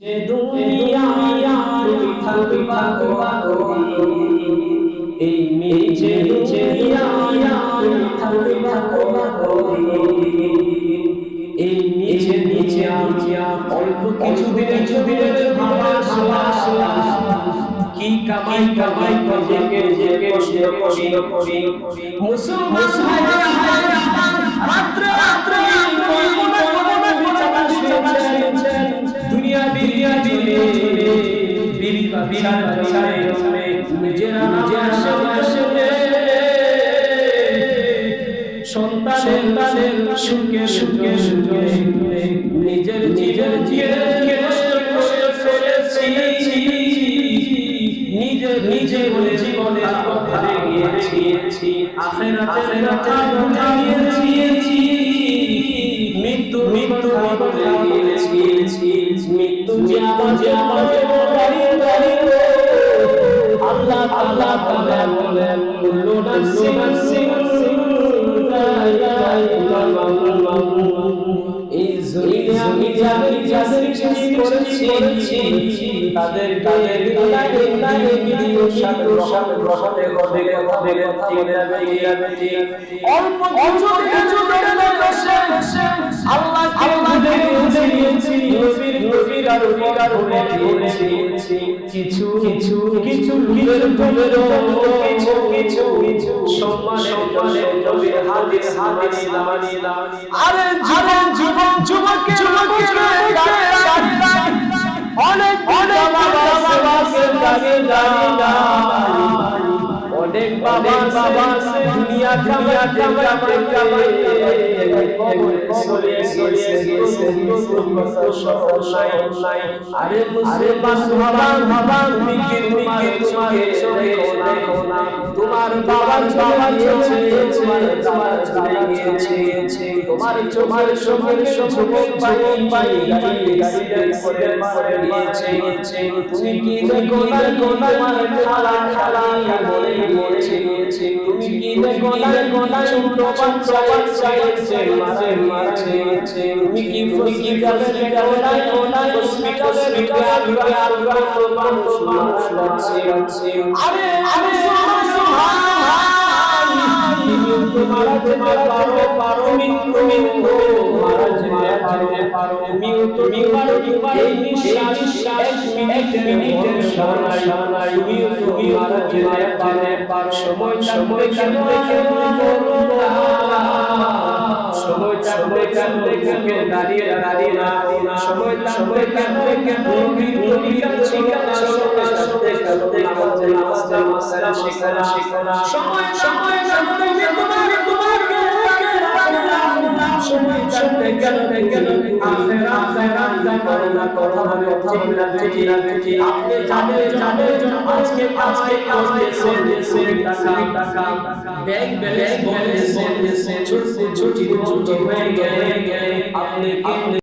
যে দুনিয়া থাকবা এই মেঝে দুনিয়া থাকবা এই নিচে নিচে অল্প কিছু দিনে ভাবা কি কামাই কামাই জেগে জেগে বসে বসে মুসলমান রাত্রে রাত্রে নিজেরা নিজে কথা গিয়েছি মৃত্যু মৃত্যু গিয়েছি মৃত্যু যে আল্লাহ আল্লাহ বলেন বলেন কুল্লু নাফসিন এই জমিনে আমি যাদের যাদের করেছি, তাদের তাদের তাদের তাদের ভিডিও সাথে রসাতে ঘটে ঘটে ঘটে অল্প কিছু ভুলে কিছু কিছু কিছু কিছু কিছু কিছু কিছু সম্মানের নবীর হাদিস হাদিস আরে জীবন জীবন যুবক যুবক অনেক বাবা বাবা দুনিয়া দুনিয়া কামরা কামরা কবরে চলে গেছে গেছে নাই নাই আরে মুসলমান বাবা বাবা মিকির মিকির চোখে চোখে দেখো না তোমার বাবা বাবা চলে তোমার চলে গিয়েছে। তোমার তোমার সঙ্গে সঙ্গে পাই পাই তুমি কি দেখো না তোমার খালা খালা বলে গিয়েছে গোনা গোনা আরে সময় সময় সময় কান্দে কান্দে কান্দে দাঁড়িয়ে দাঁড়িয়ে না সময় কান্দে কান্দে কান্দে নবী কাছে কাছে কান্দে নামাজ শিখা শিখা সময় সময় কান্দে তোমার তোমার সময় কান্দে কান্দে কান্দে আখেরা আখেরা করো না কথা বলে কথা বলে না দেখি আপনি জানে জানে আজকে আজকে আজকে সে সে টাকা ব্যাংক ব্যালেন্স বলে সে সে ছোট ছোট ছোট হয়ে গেলে গেলে আপনি আপনি